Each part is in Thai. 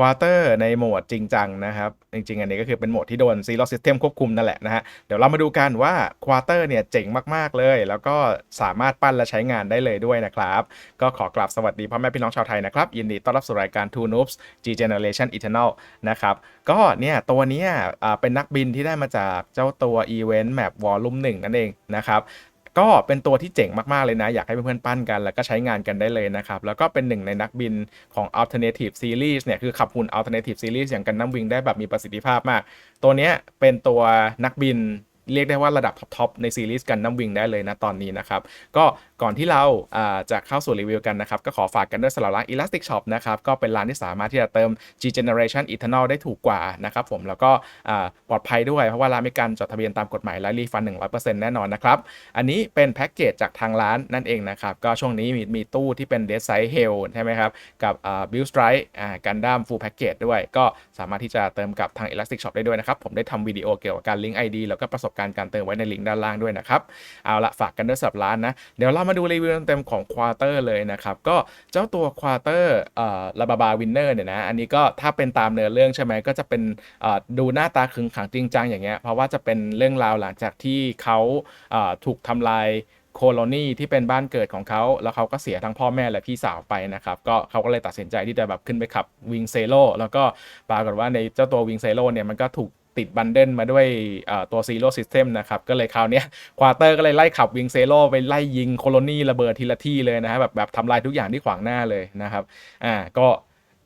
ควอเตอร์ในโหมดจริงจังนะครับ จริง ๆ อันนี้ก็คือเป็นโหมดที่โดน Zero System ควบคุมนั่นแหละนะฮะ เดี๋ยวเรามาดูกันว่าควอเตอร์เนี่ยเจ๋งมากๆเลย แล้วก็สามารถปั้นและใช้งานได้เลยด้วยนะครับ ก็ขอกราบสวัสดีพ่อแม่พี่น้องชาวไทยนะครับ ยินดีต้อนรับสู่รายการ Two Noobs G Generation Eternal นะครับ ก็เนี่ยตัวนี้เป็นนักบินที่ได้มาจากเจ้าตัว Event Map Volume 1นั่นเองนะครับ ก็เป็นตัวที่เจ๋งมาก ๆ เลยนะ อยากให้เพื่อนๆปั้นกัน แล้วก็ใช้งานกันได้เลยนะครับ แล้วก็เป็นหนึ่งในนักบินของ Alternative Series เนี่ย คือขับหุ่น Alternative Series อย่างกันน้ำวิงได้แบบมีประสิทธิภาพมาก ตัวเนี้ยเป็นตัวนักบินเรียกได้ว่าระดับท็อปๆในซีรีส์กันน้ำวิงได้เลยนะตอนนี้นะครับ ก็ ก่อนที่เราจะเข้าสู่รีวิวกันนะครับ ก็ขอฝากกันด้วยสำหรับร้าน Elastic Shop นะครับ ก็เป็นร้านที่สามารถที่จะเติม G Generation Eternal ได้ถูกกว่านะครับผมแล้วก็ปลอดภัยด้วย เพราะว่าร้านมีการจดทะเบียนตามกฎหมายและรีฟัน 100%แน่นอนนะครับ อันนี้เป็นแพ็กเกจจากทางร้านนั่นเองนะครับ ก็ช่วงนี้มีมีตู้ที่เป็น Dead Side Hell ใช่ไหมครับ กับ Build Strike กันดั้ม Full Package ด้วย ก็สามารถที่จะเติมกับทาง Elastic Shop ได้ด้วยนะครับผมได้ทำวิดีโอเกี่ยวกับการลิงก์ ID แล้วก็ประสบการณ์การเติมไว้ในลิงก์ด้านล่างด้วยนะครับเอาละฝากกันด้วยสับร้านนะเดี๋ยวเรามาดูรีวิวเต็มๆของควอเตอร์เลยนะครับ ก็เจ้าตัวควอเตอร์อ่อลาบาบาวินเนอร์เนี่ยนะ อันนี้ก็ถ้าเป็นตามเนื้อเรื่องใช่ไหมก็จะเป็นดูหน้าตาขึงขังจริงจังอย่างเงี้ย เพราะว่าจะเป็นเรื่องราวหลังจากที่เขาถูกทำลายโคโลนีที่เป็นบ้านเกิดของเขา แล้วเขาก็เสียทั้งพ่อแม่และพี่สาวไปนะครับ ก็เขาก็เลยตัดสินใจที่จะแบบขึ้นไปขับวิงเซโ o แล้วก็ปรากฏว่าในเจ้าตัววิงเซโ o เนี่ยมันก็ถูก ติดบันเดิลมาด้วยตัว Zero System นะครับ ก็เลยคราวนี้ควอเตอร์ก็เลยไล่ขับวิงเซโ o ไปไล่ยิงโคโลนีระเบิดทีละที่เลยนะฮะแบบแบบทำลายทุกอย่างที่ขวางหน้าเลยนะครับอ่าก็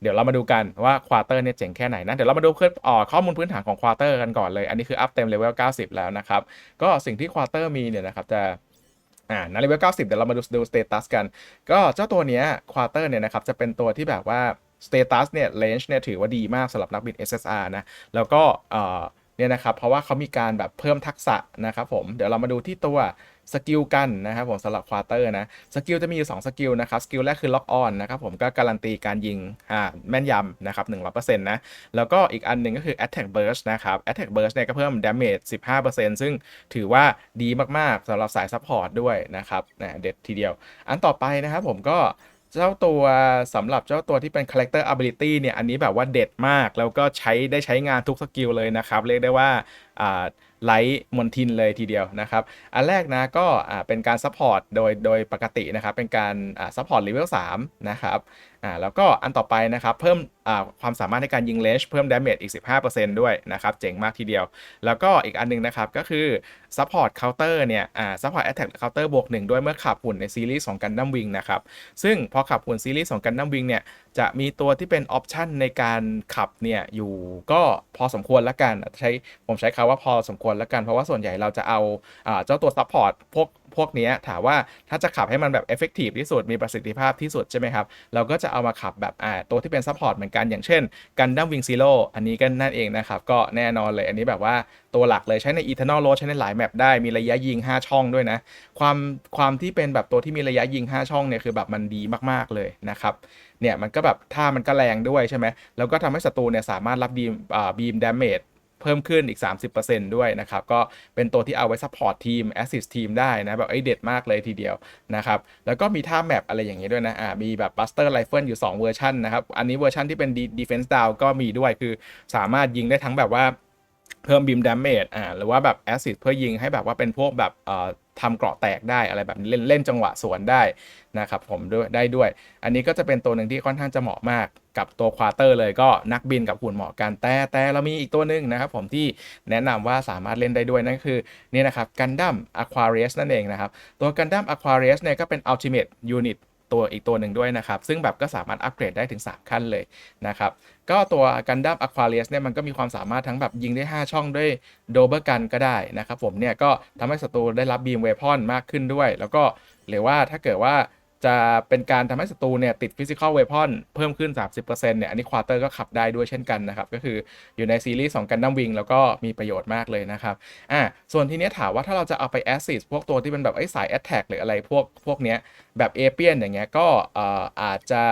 เดี๋ยวเรามาดูกันว่าควอเตอร์เนี่ยเจ๋งแค่ไหนนะ เดี๋ยวเรามาดูเพื่ออ่อข้อมูลพื้นฐานของควอเตอร์กันก่อนเลย อันนี้คืออัพเต็มเลเวล 90 แล้วนะครับ ก็สิ่งที่ควอเตอร์มีเนี่ยนะครับ จะอ่าในเลเวล 90 เดี๋ยวเรามาดูดูสเตตัสกัน ก็เจ้าตัวเนี้ยควอเตอร์เนี่ยนะครับ จะเป็นตัวที่แบบว่า สเตตัสเนี่ยเลนจ์เนี่ยถือว่าดีมากสำหรับนักบิน SSR นะ แล้วก็เนี่ยนะครับเพราะว่าเขามีการแบบเพิ่มทักษะนะครับผมเดี๋ยวเรามาดูที่ตัวสกิลกันนะครับผมสำหรับควอเตอร์นะสกิลจะมีอยู่ 2 สกิลนะครับสกิลแรกคือล็อกออนนะครับผมก็การันตีการยิงอ่าแม่นยำนะครับ100%นะแล้วก็อีกอันหนึ่งก็คือ attack burst นะครับ attack burst เนี่ยก็เพิ่ม damage 15%ซึ่งถือว่าดีมาก ๆสำหรับสายซัพพอร์ตด้วยนะครับนะเด็ดทีเดียว อันต่อไปนะครับผมก็ เจ้าตัวสำหรับเจ้าตัวที่เป็น character ability เนี่ย อันนี้แบบว่าเด็ดมาก แล้วก็ใช้ได้ใช้งานทุกสกิลเลยนะครับ เรียกได้ว่าไลท์มอนทินเลยทีเดียวนะครับ อันแรกนะก็เป็นการซัพพอร์ตโดยโดยปกตินะครับ เป็นการซัพพอร์ตเลเวล3นะครับ อ่าแล้วก็อันต่อไปนะครับเพิ่มอ่าความสามารถในการยิงเลนจ์เพิ่มดาเมจอีก 15%ด้วยนะครับเจ๋งมากทีเดียว แล้วก็อีกอันหนึงนะครับก็คือซัพพอร์ตเคาน์เตอร์เนี่ยอ่าซัพพอร์ตแอตแทกเคาน์เตอร์บวกหนึ่งด้วยเมื่อขับหุ่นในซีรีส์ของกันดั้มวิงนะครับซึ่งพอขับหุ่นซีรีส์ของกันดั้มวิงเนี่ยจะมีตัวที่เป็นออปชันในการขับเนี่ยอยู่ก็พอสมควรละกันใช้ผมใช้คำว่าพอสมควรละกัน เพราะว่าส่วนใหญ่เราจะเอาอ่าเจ้าตัวซัพพอร์ตพวก พวกนี้ถามว่าถ้าจะขับให้มันแบบเอฟเฟกตีฟที่สุดมีประสิทธิภาพที่สุดใช่ไหมครับ เราก็จะเอามาขับแบบอ่าตัวที่เป็นซัพพอร์ตเหมือนกันอย่างเช่นกันดั้มวิงซีโร่อันนี้ก็นั่นเองนะครับ ก็แน่นอนเลยอันนี้แบบว่าตัวหลักเลยใช้ใน Eternal Road ใช้ในหลายแมปได้มีระยะยิง 5 ช่องด้วยนะ ความความที่เป็นแบบตัวที่มีระยะยิง 5 ช่องเนี่ยคือแบบมันดีมากๆเลยนะครับเนี่ยมันก็แบบท่ามันก็แรงด้วยใช่ไหมแล้วก็ทำให้ศัตรูเนี่ยสามารถรับบีมบีมดาเมจ เพิ่มขึ้นอีก 30%ด้วยนะครับ ก็เป็นตัวที่เอาไว้ซัพพอร์ตทีมแอสซิสทีมได้นะแบบไอ้เด็ดมากเลยทีเดียวนะครับ แล้วก็มีท่าแมปอะไรอย่างงี้ด้วยนะอ่ามีแบบบัสเตอร์ไลเฟิลอยู่ 2 เวอร์ชันนะครับ อันนี้เวอร์ชันที่เป็นดีเฟนส์ดาวก็มีด้วยคือสามารถยิงได้ทั้งแบบว่าเพิ่มบีมดาเมจอ่าหรือว่าแบบแอสซิสเพื่อยิงให้แบบว่าเป็นพวกแบบเอ่อ ทำเกราะแตกได้อะไรแบบนี้เล่นเล่นจังหวะสวนได้นะครับผมด้วยได้ด้วย อันนี้ก็จะเป็นตัวหนึ่งที่ค่อนข้างจะเหมาะมากกับตัวควอเตอร์เลยก็นักบินกับหุ่นเหมาะกันแต่แต่เรามีอีกตัวหนึ่งนะครับผมที่แนะนำว่าสามารถเล่นได้ด้วยนั่นคือนี่นะครับกันดั้มอะควาเรียสนั่นเองนะครับตัวกันดั้มอะควาเรียสเนี่ยก็เป็นอัลติเมทยูนิต ตัวอีกตัวหนึ่งด้วยนะครับ ซึ่งแบบก็สามารถอัปเกรดได้ถึง 3 ขั้นเลยนะครับ ก็ตัวกันดับอะควาเรียสเนี่ยมันก็มีความสามารถทั้งแบบยิงได้ 5 ช่องด้วยโดเบอร์กันก็ได้นะครับผมเนี่ยก็ทำให้ศัตรูได้รับบีมเวพอนมากขึ้นด้วย แล้วก็หรือว่าถ้าเกิดว่า จะเป็นการทำให้ศัตรูเนี่ยติดฟิสิกอลเวพอนเพิ่มขึ้น 30%เนี่ยอันนี้ควอเตอร์ก็ขับได้ด้วยเช่นกันนะครับ ก็คืออยู่ในซีรีส์ของกันดั้มวิงแล้วก็มีประโยชน์มากเลยนะครับอ่าส่วนทีเนี้ยถามว่าถ้าเราจะเอาไปแอสซิสพวกตัวที่เป็นแบบไอ้สายแอตแทกหรืออะไรพวกพวกเนี้ยแบบเอเปียนอย่างเงี้ยก็เอ่ออาจจะ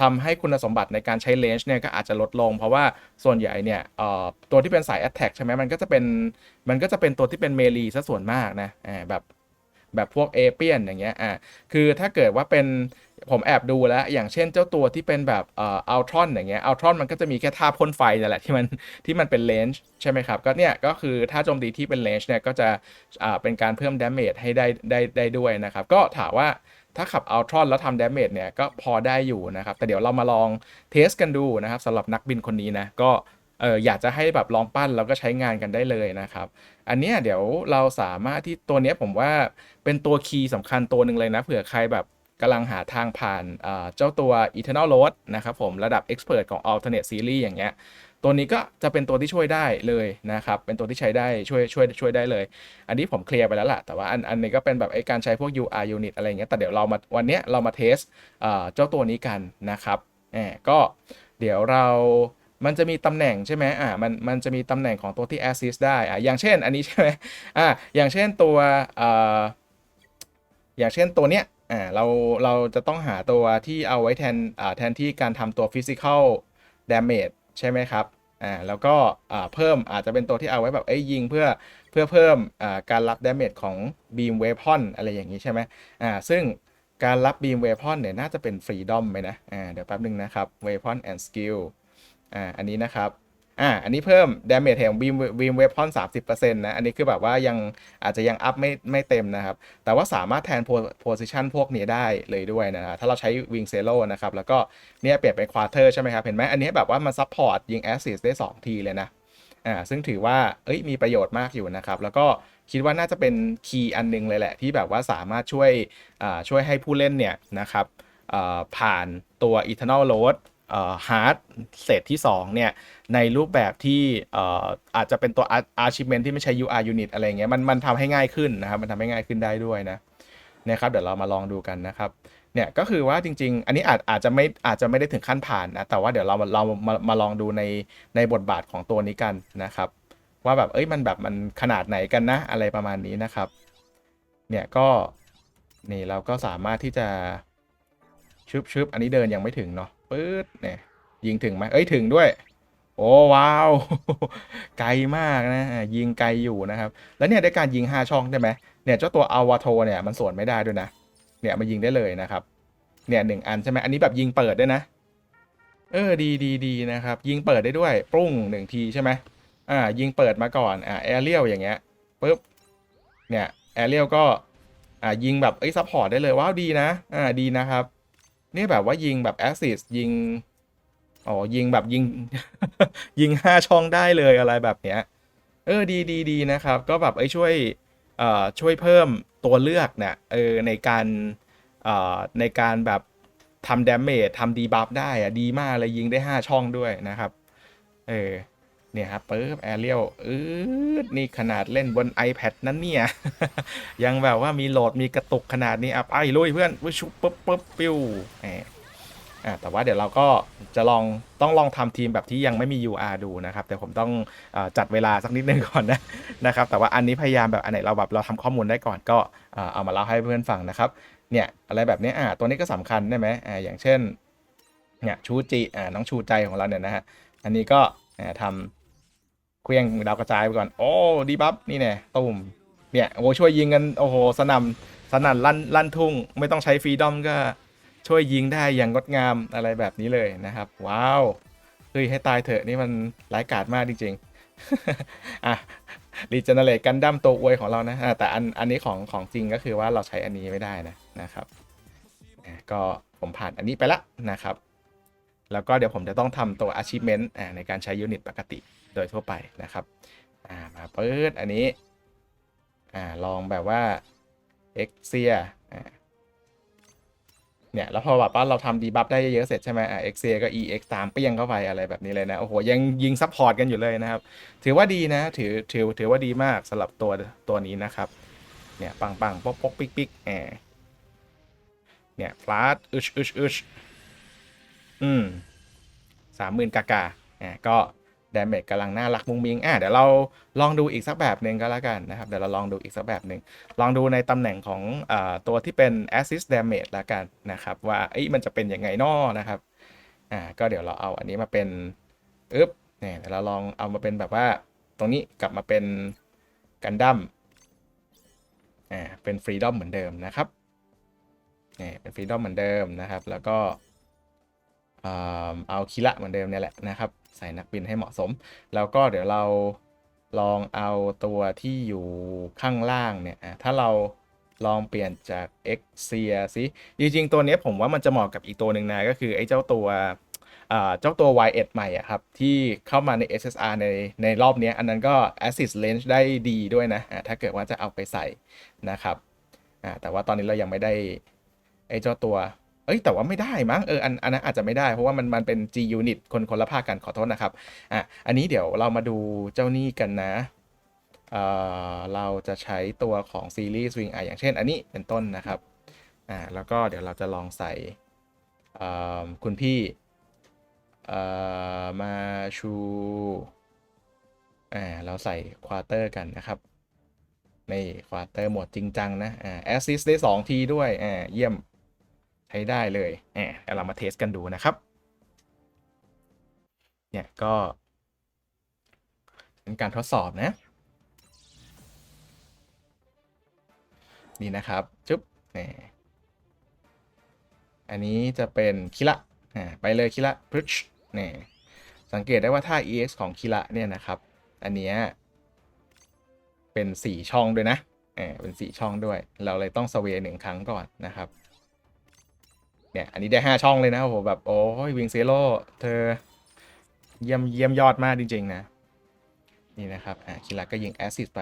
ทำให้คุณสมบัติในการใช้เลนจ์เนี่ยก็อาจจะลดลง เพราะว่าส่วนใหญ่เนี่ยเอ่อตัวที่เป็นสายแอตแทกใช่ไหมมันก็จะเป็นมันก็จะเป็นตัวที่เป็นเมลีซะส่วนมากนะอ่าแบบ แบบพวกเอเปียนอย่างเงี้ยอ่าคือถ้าเกิดว่าเป็นผมแอบดูแล้ว อย่างเช่นเจ้าตัวที่เป็นแบบเอ่ออัลทรอนอย่างเงี้ยอัลทรอนมันก็จะมีแค่ท่าพ่นไฟนั่นแหละที่มันที่มันเป็นเลนจ์ใช่ไหมครับ ก็เนี่ยก็คือถ้าโจมตีที่เป็นเลนจ์เนี่ยก็จะอ่าเป็นการเพิ่มดาเมจให้ได้ได้ได้ด้วยนะครับ ก็ถามว่าถ้าขับอัลทรอนแล้วทำดาเมจเนี่ยก็พอได้อยู่นะครับ แต่เดี๋ยวเรามาลองเทสกันดูนะครับสำหรับนักบินคนนี้นะก็ เอออยากจะให้แบบลองปั้นแล้วก็ใช้งานกันได้เลยนะครับ อันเนี้ยเดี๋ยวเราสามารถที่ตัวเนี้ยผมว่าเป็นตัวคีย์สำคัญตัวหนึ่งเลยนะเผื่อใครแบบกำลังหาทางผ่านเอ่อเจ้าตัว Eternal Road นะครับผมระดับ Expert ของ Alternate Series อย่างเงี้ยตัวนี้ก็จะเป็นตัวที่ช่วยได้เลยนะครับ เป็นตัวที่ใช้ได้ช่วยช่วยช่วยได้เลย อันนี้ผมเคลียร์ไปแล้วล่ะ แต่ว่าอันอันนี้ก็เป็นแบบไอ้การใช้พวก UR unit อะไรอย่างเงี้ย แต่เดี๋ยวเรามาวันเนี้ยเรามาเทสเอ่อเจ้าตัวนี้กันนะครับแหมก็เดี๋ยวเรา มันจะมีตำแหน่งใช่ไหมอ่ามันมันจะมีตำแหน่งของตัวที่ assist ได้อ่าอย่างเช่นอันนี้ใช่ไหมอ่าอย่างเช่นตัวเอ่ออย่างเช่นตัวเนี้ยอ่าเราเราจะต้องหาตัวที่เอาไว้แทนอ่าแทนที่การทำตัว physical damage ใช่ไหมครับอ่าแล้วก็อ่าเพิ่มอาจจะเป็นตัวที่เอาไว้แบบเอ้ยยิงเพื่อเพื่อเพิ่มอ่าการรับ damage ของ beam weapon อะไรอย่างนี้ใช่ไหมอ่าซึ่งการรับ beam weapon เนี่ยน่าจะเป็น freedom ไหมนะอ่าเดี๋ยวแป๊บนึงนะครับ weapon and skill อ่าอันนี้นะครับอ่าอันนี้เพิ่ม damage แห่ง beam beam weapon 30%นะ อันนี้คือแบบว่ายังอาจจะยังอัพไม่ไม่เต็มนะครับ แต่ว่าสามารถแทน po- position พวกนี้ได้เลยด้วยนะถ้าเราใช้ wing zero นะครับ แล้วก็เนี่ยเปลี่ยนเป็น quarter ใช่ไหมครับ เห็นไหมอันนี้แบบว่ามัน support ยิง assist ได้ 2 ทีเลยนะอ่าซึ่งถือว่าเอ้ยมีประโยชน์มากอยู่นะครับ แล้วก็คิดว่าน่าจะเป็นคีย์อันหนึงเลยแหละ ที่แบบว่าสามารถช่วยอ่าช่วยให้ผู้เล่นเนี่ยนะครับอ่อผ่านตัว Eternal Road เอ่อ Hard เศษที่2เนี่ยในรูปแบบที่อาจจะเป็นตัว Ar- Achievement ที่ไม่ใช่ UR Unit อะไรเงี้ยมันมันทำให้ง่ายขึ้นนะครับมันทำให้ง่ายขึ้นได้ด้วยนะเนี่ยครับเดี๋ยวเรามาลองดูกันนะครับเนี่ยก็คือว่าจริง ๆ อันนี้อาจอาจจะไม่อาจจะไม่ได้ถึงขั้นผ่านนะแต่ว่าเดี๋ยวเรามาเรามามาลองดูในในบทบาทของตัวนี้กันนะครับ ว่าแบบเอ้ยมันแบบมันขนาดไหนกันนะอะไรประมาณนี้นะครับเนี่ยก็นี่เราก็สามารถที่จะชึบชึบอันนี้เดินยังไม่ถึงเนาะ ปื๊ดเนี่ย ยิงถึงไหมเอ้ยถึงด้วย โอ้ว้าว ไกลมากนะ ยิงไกลอยู่นะครับ แล้วเนี่ยได้การยิง 5 ช่องได้ไหมเนี่ยเจ้าตัวอาวาโทเนี่ยมันสวนไม่ได้ด้วยนะ เนี่ยมายิงได้เลยนะครับ เนี่ยหนึ่งอันใช่ไหมอันนี้แบบยิงเปิดด้วยนะ เออดีดีดีนะครับ ยิงเปิดได้ด้วยปรุ้งหนึ่งทีใช่ไหมอ่ายิงเปิดมาก่อนอ่าแอเรียลอย่างเงี้ยปุ๊บเนี่ยแอเรียลก็อ่ายิงแบบเอ้ยซัพพอร์ตได้เลยว้าวดีนะอ่าดีนะครับ นี่แบบว่ายิงแบบแอสซิสยิง อ๋อ ยิงแบบยิง ยิงห้าช่องได้เลยอะไรแบบเนี้ย เออดีดีดีนะครับ ก็แบบไอ้ช่วยเอ่อช่วยเพิ่มตัวเลือกเนี่ยเออในการเอ่อในการแบบทำดาเมจทำดีบัฟได้อะดีมากเลยยิงได้ 5 ช่องด้วยนะครับ เออ เนี่ยครับปึ๊บแอเรียลอืดนี่ขนาดเล่นบน iPad นั้นเนี่ย ยังแบบว่ามีโหลดมีกระตุกขนาดนี้อะไปลุยเพื่อนวิชุบปุ๊บปุ๊บปิ้วแหมอ่าแต่ว่าเดี๋ยวเราก็จะลองต้องลองทำทีมแบบที่ยังไม่มี UR ดูนะครับ แต่ผมต้องอจัดเวลาสักนิดนึงก่อนนะนะครับ แต่ว่าอันนี้พยายามแบบอันไหนเราแบบเราทำข้อมูลได้ก่อนก็เอามาเล่าให้เพื่อนฟังนะครับเนี่ยอะไรแบบนี้อ่าตัวนี้ก็สำคัญได้ไหมอ่าอย่างเช่นเนี่ยชูจิอ่าน้องชูใจของเราเนี่ยนะฮะอันนี้ก็ทำ เคลี้ยงดาวกระจายไปก่อน โอ้ดีบัฟนี่แน่ตุ่มเนี่ยโอ้ช่วยยิงกันโอ้โหสนำสนั่นลั่นลั่นทุ่ง ไม่ต้องใช้ฟรีดอมก็ช่วยยิงได้อย่างงดงามอะไรแบบนี้เลยนะครับ ว้าวเฮ้ยให้ตายเถอะนี่มันร้ายกาจมากจริงๆอะรีเจเนเรตกันดั้มตัวอวยของเรานะแต่อันอันนี้ของของจริงก็คือว่าเราใช้อันนี้ไม่ได้นะนะครับอ่าก็ผมผ่านอันนี้ไปละนะครับ แล้วก็เดี๋ยวผมจะต้องทำตัว achievement ในการใช้ยูนิตปกติโดยทั่วไปนะครับอ่ามาเปิดอันนี้อ่าลองแบบว่า e x i a อ่าเนี่ยแล้วพอแบบว่าเราทำดีบัฟได้เยอะเสร็จใช่ไหมอ่า e x i a ก็ ex ตามเปี้ยงเข้าไปอะไรแบบนี้เลยนะ โอ้โห ยังยิงซัพพอร์ตกันอยู่เลยนะครับ ถือว่าดีนะ ถือถือถือว่าดีมากสำหรับตัวตัวนี้นะครับ เนี่ย ปังปังป๊อกป๊อกปิ๊กปิ๊กแอบเนี่ยฟลาดอึชอึชอึชอืมสามหมื่นกากาอ่าก็ ดเมจกำลังน่ารักมุงมิงอะเดี๋ยวเราลองดูอีกสักแบบหนึ่งก็แล้วกันนะครับ เดี๋ยวเราลองดูอีกสักแบบหนึ่งลองดูในตำแหน่งของอตัวที่เป็น assist damage แล้วกันนะครับ ว่าอ้มันจะเป็นยังไงน้อนะครับอ่าก็เดี๋ยวเราเอาอันนี้มาเป็นอึ๊บเนี่ยเดี๋ยวเราลองเอามาเป็นแบบว่า ตรงนี้กลับมาเป็นกันดั้มอ่าเป็นฟรีดอมเหมือนเดิมนะครับนี่เป็นฟรีดอมเหมือนเดิมนะครับ แล้วก็อ่าเอาคิระเหมือนเดิมเนี่ยแหละนะครับ ใส่นักบินให้เหมาะสม แล้วก็เดี๋ยวเราลองเอาตัวที่อยู่ข้างล่างเนี่ยถ้าเราลองเปลี่ยนจาก x เซียสิจริงๆตัวนี้ผมว่ามันจะเหมาะกับอีกตัวหนึ่งนะ ก็คือไอ้เจ้าตัวเจ้าตัว Y1 ใหม่อะครับ ที่เข้ามาใน SSR ในในรอบนี้อันนั้นก็ assist range ได้ดีด้วยนะะถ้าเกิดว่าจะเอาไปใส่นะครับแต่ว่าตอนนี้เรายังไม่ได้ไอ้เจ้าตัว เอ้ยแต่ว่าไม่ได้มั้งเอออันอันนั้นอาจจะไม่ได้เพราะว่ามันมันเป็น G unit คนคนละภาคกันขอโทษนะครับอะอันนี้เดี๋ยวเรามาดูเจ้านี่กันนะเอ่อเราจะใช้ตัวของซีรีส์ Swing อะอย่างเช่น อันนี้เป็นต้นนะครับอ่าแล้วก็เดี๋ยวเราจะลองใส่เอ่อคุณพี่เอ่อมาชูอ่าเราใส่ควอเตอร์กันนะครับนี่ควอเตอร์หมดจริงจังนะอ่าแอสซิสได้ 2 ทีด้วยอ่าเยี่ยม ใช้ได้เลยแหมเดี๋ยวเรามาเทสกันดูนะครับ เนี่ยก็เป็นการทดสอบนะ นี่นะครับ จุ๊บแหมอันนี้จะเป็นคิระอ่าไปเลยคิระพริชนี่สังเกตได้ว่าถ้า EX ของคิระเนี่ยนะครับ อันเนี้ยเป็น 4 ช่องด้วยนะอ่าเป็น 4 ช่องด้วย เราเลยต้องสเวย์หนึ่งครั้งก่อนนะครับ เนี่ย อันนี้ได้ 5 ช่องเลยนะโอ้โหแบบโอ้ยวิงเซโลเธอ เยี่ยมเยี่ยมยอดมากจริง ๆ นะ นี่นะครับ อ่าคิระก็ยิงแอสซิดไป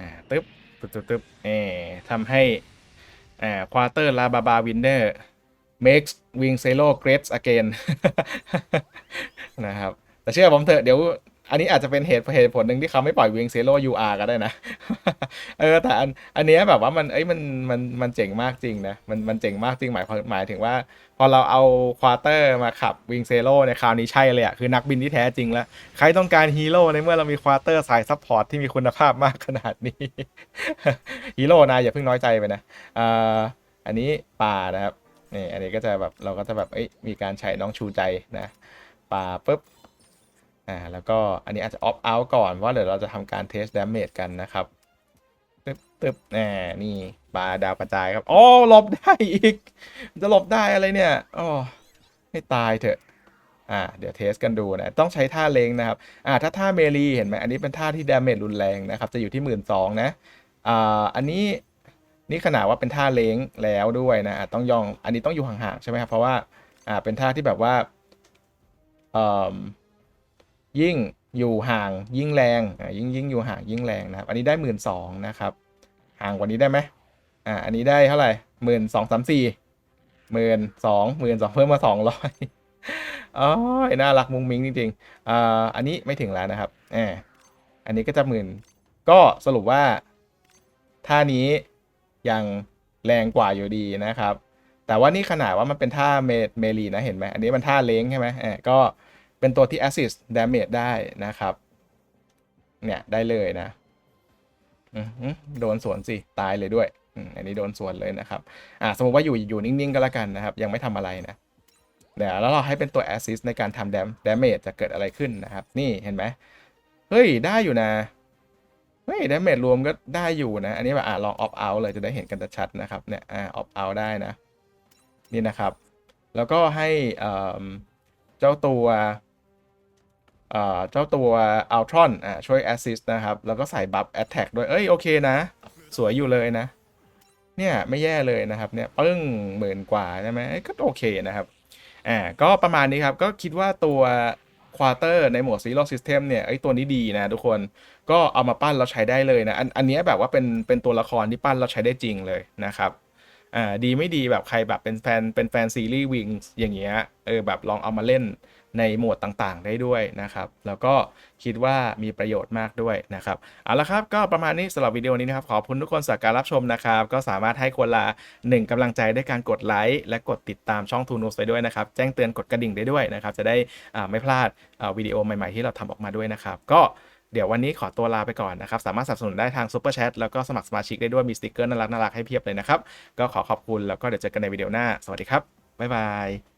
อ่าตึ๊บตึ๊บตึ๊บเอทำให้อ่าควอเตอร์ลาบาบาวินเนอร์ makes wing zero great again นะครับ แต่เชื่อผมเถอะเดี๋ยว อันนี้อาจจะเป็นเหตุเหตุผลหนึ่งที่เขาไม่ปล่อย Wing Zero UR ก็ได้นะ เออแต่อันอันนี้แบบว่ามันเอ้ยมันมันมันเจ๋งมากจริงนะ มันมันเจ๋งมากจริงหมายหมายถึงว่า พอเราเอาควอเตอร์มาขับ Wing Zero ในคราวนี้ใช่เลยอะคือนักบินที่แท้จริงแล้ว ใครต้องการฮีโร่ในเมื่อเรามีควอเตอร์สายซัพพอร์ตที่มีคุณภาพมากขนาดนี้ ฮีโร่นะอย่าเพิ่งน้อยใจไปนะอ่าอันนี้ป่านะครับนี่อันนี้ก็จะแบบเราก็จะแบบเอ้ยมีการใช้น้องชูใจนะป่าปุ๊บ อ่าแล้วก็อันนี้อาจจะออฟเอาท์ก่อนว่าเดี๋ยวเราจะทำการเทสดาเมจกันนะครับตึ๊บตึ๊บแหมนี่ปลาดาวกระจายครับอ๋อหลบได้อีก จะหลบได้อะไรเนี่ยอ๋อให้ตายเถอะอ่าเดี๋ยวเทสกันดูนะ ต้องใช้ท่าเลงนะครับ อ่าถ้าท่าเมลีเห็นไหมอันนี้เป็นท่าที่ดาเมจรุนแรงนะครับ จะอยู่ที่หมื่นสองนะ อ่า อันนี้นี่ขนาดว่าเป็นท่าเลงแล้วด้วยนะอะต้องยอง อันนี้ต้องอยู่ห่างๆใช่ไหมครับ เพราะว่า อ่า เป็นท่าที่แบบว่าเอ่อ ยิ่งอยู่ห่างยิ่งแรงอ่ายิ่งยิ่งอยู่ห่างยิ่งแรงนะครับ อันนี้ได้หมื่นสองนะครับห่างกว่านี้ได้ไหมอ่าอันนี้ได้เท่าไหร่หมื่นสองสามสี่หมื่นสองหมื่นสองเพิ่มมาสองร้อยอ๋อน่ารักมุ้งมิ้งจริงๆอ่าอันนี้ไม่ถึงแล้วนะครับแอบอันนี้ก็จะหมื่นก็สรุปว่าท่านี้ยังแรงกว่าอยู่ดีนะครับ แต่ว่านี่ขนาดว่ามันเป็นท่าเมเมลีนะเห็นไหมอันนี้มันท่าเล้งใช่ไหมแอบก็ เป็นตัวที่ assist damage ได้นะครับ เนี่ยได้เลยนะอือหือโดนสวนสิ ตายเลยด้วยอันนี้โดนสวนเลยนะครับ อ่าสมมติว่าอยู่อยู่นิ่ง ๆ ก็แล้วกันนะครับ ยังไม่ทำอะไรนะเดี๋ยวแล้วเราให้เป็นตัว assist ในการทำ damage จะเกิดอะไรขึ้นนะครับ นี่เห็นไหมเฮ้ย ได้อยู่นะเฮ้ย damage รวมก็ได้อยู่นะ อันนี้แบบอ่าลอง opt out เลยจะได้เห็นกันชัดนะครับ เนี่ยอ่า opt out ได้นะ นี่นะครับ แล้วก็ให้เอ่อ เจ้าตัวเอ่อเจ้าตัว Ultron อ่าช่วย assist นะครับ แล้วก็ใส่บัฟ attack ด้วย เอ้ย โอเคนะ สวยอยู่เลยนะ เนี่ย ไม่แย่เลยนะครับ เนี่ย ปึ้งหมื่นกว่าใช่ไหมก็โอเคนะครับ อ่า ก็ประมาณนี้ครับ ก็คิดว่าตัวควอเตอร์ในหมวด Zero System เนี่ยไอ้ตัวนี้ดีนะทุกคนก็เอามาปั้นเราใช้ได้เลยนะ อันอันนี้แบบว่าเป็นเป็นตัวละครที่ปั้นเราใช้ได้จริงเลยนะครับอ่าดีไม่ดีแบบใครแบบเป็นแฟนเป็นแฟนซีรีส์วิงอย่างเงี้ยเออแบบลองเอามาเล่น ในโหมดต่างๆ ได้ด้วยนะครับ แล้วก็คิดว่ามีประโยชน์มากด้วยนะครับ เอาละครับก็ประมาณนี้สำหรับวิดีโอนี้นะครับ ขอบคุณทุกคนสำหรับการรับชมนะครับ ก็สามารถให้คนละ1กำลังใจด้วยการกดไลค์และกดติดตามช่องทูนูสไปด้วยนะครับ แจ้งเตือนกดกระดิ่งได้ด้วยนะครับ จะได้ไม่พลาดวิดีโอใหม่ๆที่เราทำออกมาด้วยนะครับ ก็เดี๋ยววันนี้ขอตัวลาไปก่อนนะครับ สามารถสนับสนุนได้ทาง Super Chat แล้วก็สมัครสมาชิกได้ด้วยมีสติกเกอร์น่ารักๆให้เพียบเลยนะครับ ก็ขอขอบคุณแล้วก็เดี๋ยวเจอกันในวิดีโอหน้า สวัสดีครับ บ๊ายบาย